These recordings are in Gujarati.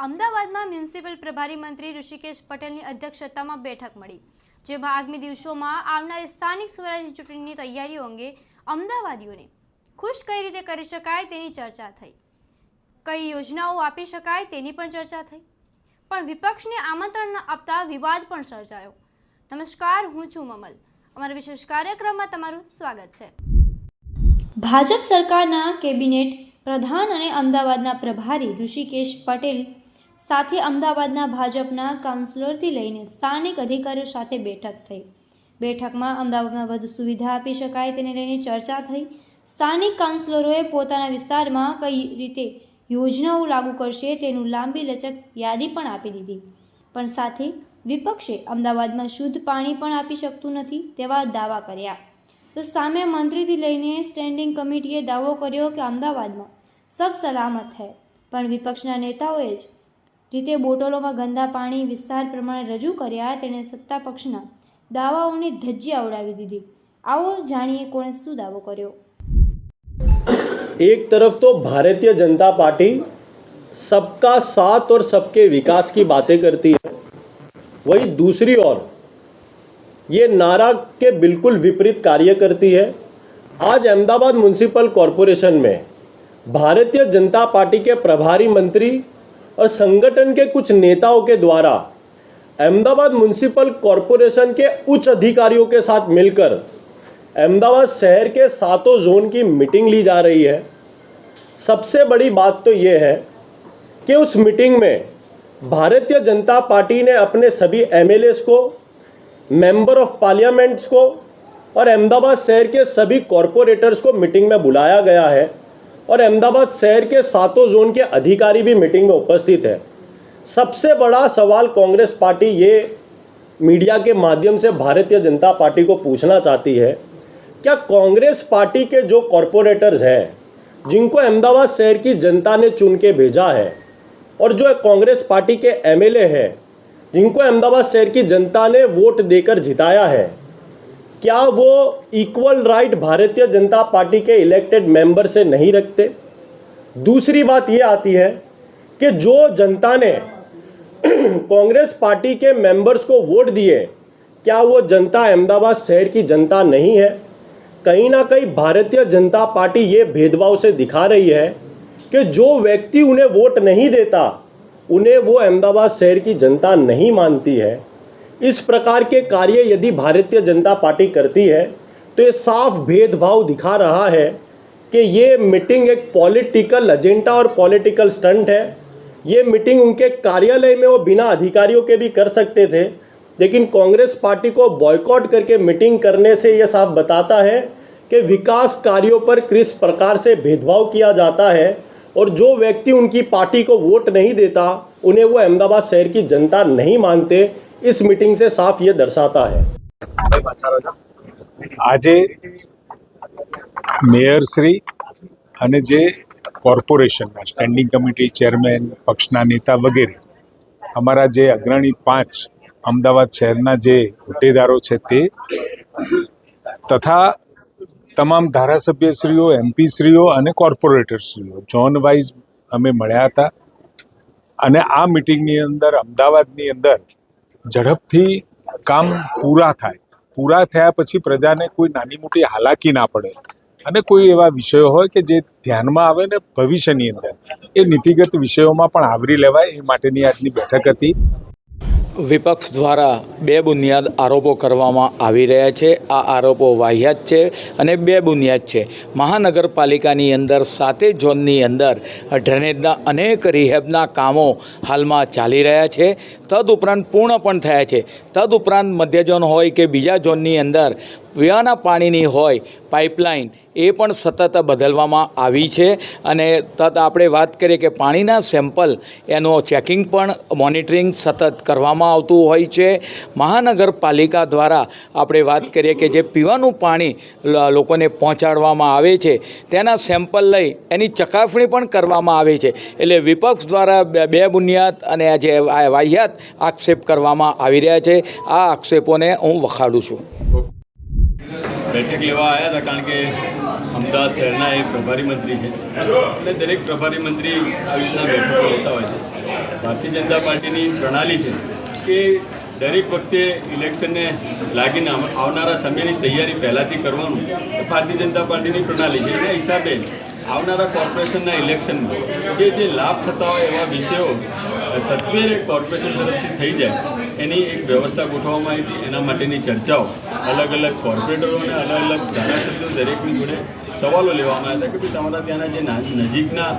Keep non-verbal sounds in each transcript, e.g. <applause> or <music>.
અમદાવાદમાં મ્યુનિસિપલ પ્રભારી મંત્રી ઋષિકેશ પટેલની અધ્યક્ષતામાં બેઠક મળી, જેમાં આગામી દિવસોમાં આવનારી સ્થાનિક સ્વરાજ્ય ચૂંટણીની તૈયારીઓ અંગે અમદાવાદીઓને ખુશ કઈ રીતે કરી શકાય તેની ચર્ચા થઈ. કઈ યોજનાઓ આપી શકાય તેની પણ ચર્ચા થઈ. પણ વિપક્ષને આમંત્રણ ન આપતા વિવાદ પણ સર્જાયો. નમસ્કાર, હું છું મમલ. અમારા વિશેષ કાર્યક્રમમાં તમારું સ્વાગત છે. ભાજપ સરકારના કેબિનેટ પ્રધાન અને અમદાવાદના પ્રભારી ઋષિકેશ પટેલ સાથે અમદાવાદના ભાજપના કાઉન્સિલરથી લઈને સ્થાનિક અધિકારીઓ સાથે બેઠક થઈ. બેઠકમાં અમદાવાદમાં વધુ સુવિધા આપી શકાય તેને લઈને ચર્ચા થઈ. સ્થાનિક કાઉન્સિલરોએ પોતાના વિસ્તારમાં કઈ રીતે યોજનાઓ લાગુ કરશે તેનું લાંબી લચક યાદી પણ આપી દીધી. પણ સાથે વિપક્ષે અમદાવાદમાં શુદ્ધ પાણી પણ આપી શકતું નથી તેવા દાવા કર્યા. તો સામે મંત્રીથી લઈને સ્ટેન્ડિંગ કમિટીએ દાવો કર્યો કે અમદાવાદમાં સબ સલામત છે. પણ વિપક્ષના નેતાઓએ જ રીતે બોટલોમાં ગંદા પાણી વિસ્તાર પ્રમાણે રજૂ કર્યા તેણે સત્તા પક્ષના દાવાઓની ધજ્જી ઉડાવી દીધી આવો જાણીએ કોણે શું દાવો કર્યો एक तरफ तो भारतीय जनता पार्टी सबका साथ और सबके विकास की बातें करती है वही दूसरी ओर ये नारा के बिल्कुल विपरीत कार्य करती है आज अहमदाबाद म्यूनसिपल कॉरपोरेशन में भारतीय जनता पार्टी के प्रभारी मंत्री और संगठन के कुछ नेताओं के द्वारा अहमदाबाद म्यूनसिपल कॉरपोरेशन के उच्च अधिकारियों के साथ मिलकर अहमदाबाद शहर के सातों जोन की मीटिंग ली जा रही है। सबसे बड़ी बात तो ये है कि उस मीटिंग में भारतीय जनता पार्टी ने अपने सभी एमएलएस को मेंबर ऑफ़ पार्लियामेंट्स को और अहमदाबाद शहर के सभी कॉरपोरेटर्स को मीटिंग में बुलाया गया है। और अहमदाबाद शहर के सातों जोन के अधिकारी भी मीटिंग में उपस्थित है। सबसे बड़ा सवाल कांग्रेस पार्टी ये मीडिया के माध्यम से भारतीय जनता पार्टी को पूछना चाहती है, क्या कांग्रेस पार्टी के जो कॉरपोरेटर्स हैं, जिनको अहमदाबाद शहर की जनता ने चुन के भेजा है, और जो कांग्रेस पार्टी के एमएलए हैं, जिनको अहमदाबाद शहर की जनता ने वोट देकर जिताया है क्या वो equal right Bharatiya Janata party के इलेक्टेड मेंबर से नहीं रखते? दूसरी बात ये आती है कि जो जनता ने <clears throat> कांग्रेस पार्टी के मेंबर्स को वोट दिए, क्या वो जनता अहमदाबाद शहर की जनता नहीं है? कहीं ना कहीं भारतीय जनता पार्टी ये भेदभाव से दिखा रही है कि जो व्यक्ति उन्हें वोट नहीं देता, उन्हें वो अहमदाबाद शहर की जनता नहीं मानती है। इस प्रकार के कार्य यदि भारतीय जनता पार्टी करती है तो ये साफ़ भेदभाव दिखा रहा है कि ये मीटिंग एक पॉलिटिकल एजेंडा और पॉलिटिकल स्टंट है। ये मीटिंग उनके कार्यालय में वो बिना अधिकारियों के भी कर सकते थे, लेकिन कांग्रेस पार्टी को बॉयकॉट करके मीटिंग करने से ये साफ़ बताता है कि विकास कार्यों पर किस प्रकार से भेदभाव किया जाता है और जो व्यक्ति उनकी पार्टी को वोट नहीं देता, उन्हें वो अहमदाबाद शहर की जनता नहीं मानते इस मीटिंग से साफ ये दर्शाता है આજે મેયરશ્રી અને જે કોર્પોરેશનના સ્ટેન્ડિંગ કમિટી ચેરમેન પક્ષના નેતા વગેરે અમારા જે અગ્રણી પાંચ અમદાવાદ શહેરના જે હોદ્દેદારો છે તે તથા તમામ ધારાસભ્યશ્રીઓ એમપીશ્રીઓ અને કોર્પોરેટરશ્રીઓ ઝોન વાઇઝ અમે મળ્યા હતા અને આ મિટિંગની અંદર અમદાવાદની અંદર ઝડપથી કામ પૂરા થાય. પૂરા થયા પછી પ્રજાને કોઈ નાની મોટી હાલાકી ના પડે. અને કોઈ એવા વિષયો હોય કે જે ધ્યાનમાં આવે ને ભવિષ્યની અંદર. એ નીતિગત વિષયોમાં પણ આવરી લેવાય. એ માટેની આજની બેઠક હતી. વિપક્ષ દ્વારા બે બુનિયાદ આરોપો કરવામાં આવી રહ્યા છે. આ આરોપો વાહિયાત છે અને બે બુનિયાદ છે. મહાનગરપાલિકાની અંદર સાતે ઝોનની અંદર ડ્રેનેજના અનેક રિહેબના કામો હાલમાં ચાલી રહ્યા છે. તદઉપરાંત પૂર્ણ પણ થયા છે. તદઉપરાંત મધ્ય ઝોન હોય કે બીજા ઝોનની અંદર પીવાના પાણીની હોય, પાઇપલાઇન, એ પણ સતત બદલવામાં આવી છે. અને તત આપણે વાત કરીએ કે પાણીના સેમ્પલ, એનું ચેકિંગ પણ મોનિટરિંગ સતત કરવામાં આવતું હોય છે. મહાનગરપાલિકા દ્વારા આપણે વાત કરીએ કે જે પીવાનું પાણી લોકોને પહોંચાડવામાં આવે છે, તેના સેમ્પલ લઈ એની ચકાસણી પણ કરવામાં આવે છે. એટલે વિપક્ષ દ્વારા બે- બુનિયાદ અને જે વાહિયાત આક્ષેપ કરવામાં આવી રહ્યા છે. આ આક્ષેપોને હું વખાડું છું. બેઠક લેવા આવ્યા હતા કારણ કે અમદાવાદ શહેરના એ પ્રભારી મંત્રી છે. અને દરેક પ્રભારી મંત્રી આવી રીતના બેઠકો લેતા હોય છે. ભારતીય જનતા પાર્ટીની પ્રણાલી છે કે દરેક વખતે ઇલેક્શનને લાગીને આવનારા સમયની તૈયારી પહેલાંથી કરવાનું એ ભારતીય જનતા પાર્ટીની પ્રણાલી છે. એના હિસાબે આવનારા કોર્પોરેશનના ઇલેક્શનમાં જે જે લાભ થતા હોય એવા વિષયો સત્વરે કોર્પોરેશન તરફથી થઈ જાય. એની એક વ્યવસ્થા ગોઠવવામાં આવી હતી. એના માટેની ચર્ચાઓ અલગ અલગ કોર્પોરેટરો અને અલગ અલગ ધારાસભ્યો દરેકની જોડે સવાલો લેવામાં આવ્યા હતા કે તમારા ત્યાંના જે નજીકના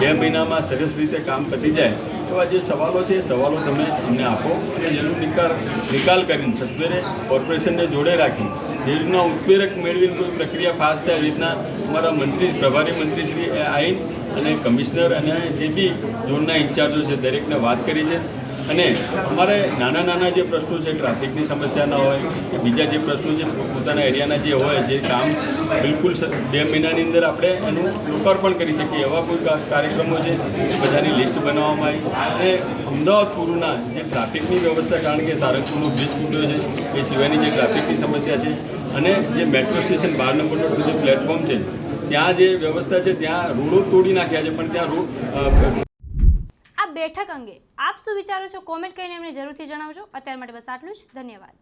બે મહિનામાં સરસ રીતે કામ પતી જાય, એવા જે સવાલો છે એ સવાલો તમે અમને આપો અને જેનો નિકાલ નિકાલ કરીને સત્વરે કોર્પોરેશનને જોડે રાખી રીતના ઉત્પ્રેરક મેળવીને કોઈ પ્રક્રિયા ફાસ્ટ થાય રીતના અમારા મંત્રી, પ્રભારી મંત્રી શ્રી એ આવીને અને કમિશનર અને જે બી ઝોનના ઇન્ચાર્જો છે દરેકને વાત કરી છે. અને અમારે નાના નાના જે પ્રશ્નો છે, ટ્રાફિકની સમસ્યાના હોય, કે બીજા જે પ્રશ્નો છે, પોતાના એરિયાના જે હોય, જે કામ બિલકુલ બે મહિનાની અંદર આપણે એનું લોકાર્પણ કરી શકીએ. એવા કોઈ કાર્યક્રમો છે બધાની લિસ્ટ બનાવવામાં આવી. અને અમદાવાદ પૂર્વના જે ટ્રાફિકની વ્યવસ્થા, કારણ કે સારંગપુરનો બ્રિજ તૂટ્યો છે, એ સિવાયની જે ટ્રાફિકની સમસ્યા છે, અને જે મેટ્રો સ્ટેશન બાર નંબરનો જે પ્લેટફોર્મ છે, ત્યાં જે વ્યવસ્થા છે, ત્યાં રોડો તોડી નાખ્યા છે, પણ ત્યાં રોડ બેઠક અંગે આપ શું વિચારો છો? કોમેન્ટ કરીને અમને જરૂરથી જણાવજો. અત્યાર માટે બસ આટલું જ. ધન્યવાદ.